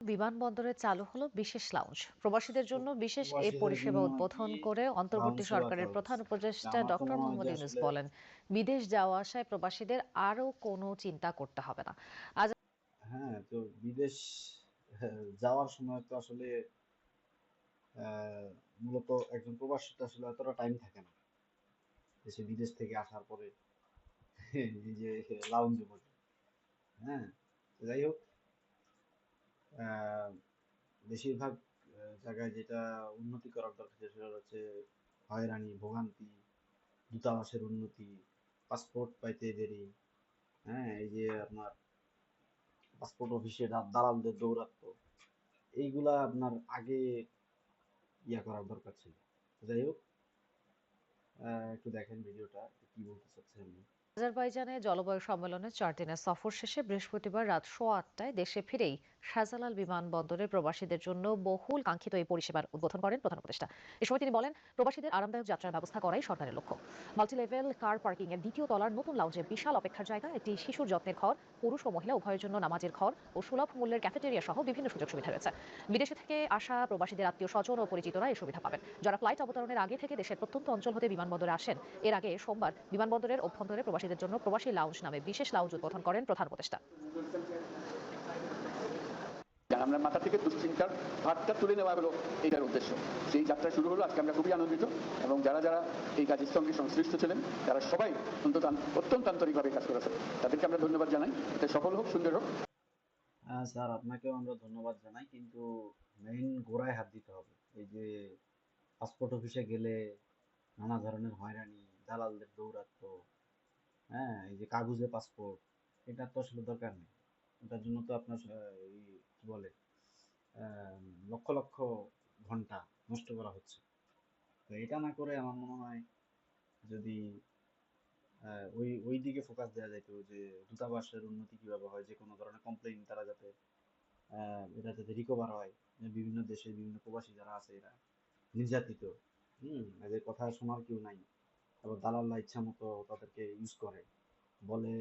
বিমানবন্দরে চালু হলো বিশেষ লাউঞ্জ প্রবাসীদের জন্য বিশেষ এই পরিষেবা উদ্বোধন করে অন্তর্বর্তী সরকারের প্রধান উপদেষ্টা ডক্টর মোহাম্মদ ইউনুস বলেন বিদেশ যাওয়া আসায় প্রবাসীদের আরও কোনো চিন্তা করতে হবে না। আজ হ্যাঁ তো বিদেশ যাওয়ার সময় তো আসলে মূলত একজন প্রবাসী তো আসলে এতটা টাইম থাকে না। দেশে বিদেশ থেকে আসার পরে এই যে লাউঞ্জে বসে। হ্যাঁ যাই হোক বেশিরভাগ জায়গায় যেটা উন্নতি করার দরকার সেটা হচ্ছে হয়রানি, ভোগান্তি, দূতাবাসের উন্নতি, পাসপোর্ট পাইতে দেরি হ্যাঁ এই যে আপনার পাসপোর্ট অফিসে দালালদের দৌরাত্ম এইগুলা আপনার আগে ইয়া করার দরকার ছিল। যাই হোক একটু দেখেন ভিডিওটা, কি বলতে চাচ্ছেন। আমি আজারবাইজানে জলবায়ু সম্মেলনে চার দিনের সফর শেষে বৃহস্পতিবার রাত সোয়া আটটায় দেশে ফিরেই শাহজালাল বিমানবন্দরে প্রবাসীদের জন্য বহুল কাঙ্ক্ষিত এই পরিষেবার উদ্বোধন করেন প্রধান উপদেষ্টা। এ সময় তিনি বলেন, প্রবাসীদের আরামদায়ক যাত্রার ব্যবস্থা করাই সরকারের লক্ষ্য। মাল্টিলেভেল কার পার্কিং এর দ্বিতীয় তলার নতুন লাউঞ্জে বিশাল অপেক্ষার জায়গা, একটি শিশুর যত্নের ঘর, পুরুষ ও মহিলা উভয়ের জন্য নামাজের ঘর ও সুলভ মূল্যের ক্যাফেটেরিয়া সহ বিভিন্ন সুযোগ সুবিধা রয়েছে। বিদেশে থেকে আসা প্রবাসীদের আত্মীয় স্বজন ও পরিচিতরা এই সুবিধা পাবেন। যারা ফ্লাইট অবতরণের আগে থেকে দেশের প্রত্যন্ত অঞ্চল হতে বিমানবন্দরে আসেন, এর আগে সোমবার বিমানবন্দরের অভ্যন্তরে প্রবাসীদের জন্য প্রবাসী লাউঞ্জ নামে বিশেষ লাউঞ্জ উদ্বোধন করেন প্রধান উপদেষ্টা। আমরা মাথা থেকে দুশ্চিন্তার ভাতটা তুলে নেওয়া হলো এইটার উদ্দেশ্য। সেই যাত্রা শুরু হলো আজকে আমরা খুবই আনন্দিত এবং যারা যারা এই কাজের সঙ্গে সংশ্লিষ্ট ছিলেন তারা সবাই অন্তত অত্যন্ত আন্তরিকভাবে কাজ করেছেন। তাদেরকে আমরা ধন্যবাদ জানাই। এতে সফল হোক সুন্দর হোক। আহ, স্যার আপনাকেও আমরা ধন্যবাদ জানাই কিন্তু মেইন গোড়ায় হাত দিতে হবে। এই যে পাসপোর্ট অফিসে গেলে নানা ধরনের হয়রানি দালালদের দৌরাত্ম হ্যাঁ এই যে কাগজে পাসপোর্ট এটা তো আসলে দরকার নেই। এটার জন্য তো আপনার কি বলে লক্ষ লক্ষ ঘণ্টা নষ্ট করা হচ্ছে। তো এটা না করে আমার মনে হয় যদি ওই ওই দিকে ফোকাস দেওয়া যেত যে দূতাবাসের উন্নতি কীভাবে হয়, যে কোনো ধরনের কমপ্লেইন তারা যাতে এটা যাতে রিকভার হয়। বিভিন্ন দেশে বিভিন্ন প্রবাসী যারা আছে এরা, নির্যাতিত। হুম, এদের কথা শোনার কেউ নাই। তারপর দালাল্লা ইচ্ছা মতো তাদেরকে ইউজ করে। বলে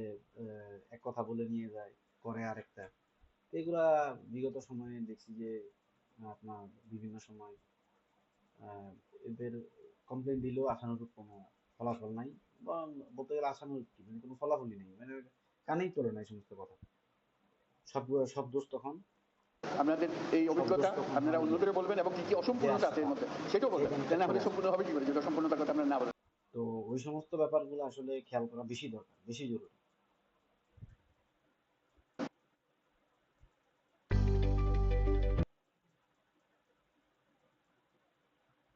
এক কথা বলে নিয়ে যায় করে আরেকটা। এগুলা বিগত সময়ে দেখছি যে আপনার বিভিন্ন সময় এদের কমপ্লেন দিলেও আশানুরূপ কোনো ফলাফল নাই বা বলতে গেলে আশানুরূপ কি মানে কোনো ফলাফলই নেই মানে কানেই তোলে না এই সমস্ত কথা। সব সব দোষ তখন আপনাদের এই অভিজ্ঞতা আপনারা অন্যদের বলবেন এবং কি কি অসম্পূর্ণতা আছে এর মধ্যে? সেটাও বলবেন। না হলে সম্পূর্ণ হবে কি করে যেটা সম্পূর্ণতার কথা আপনারা না বলেন। তো ওই সমস্ত ব্যাপারগুলো আসলে খেয়াল করা বেশি দরকার বেশি জরুরি।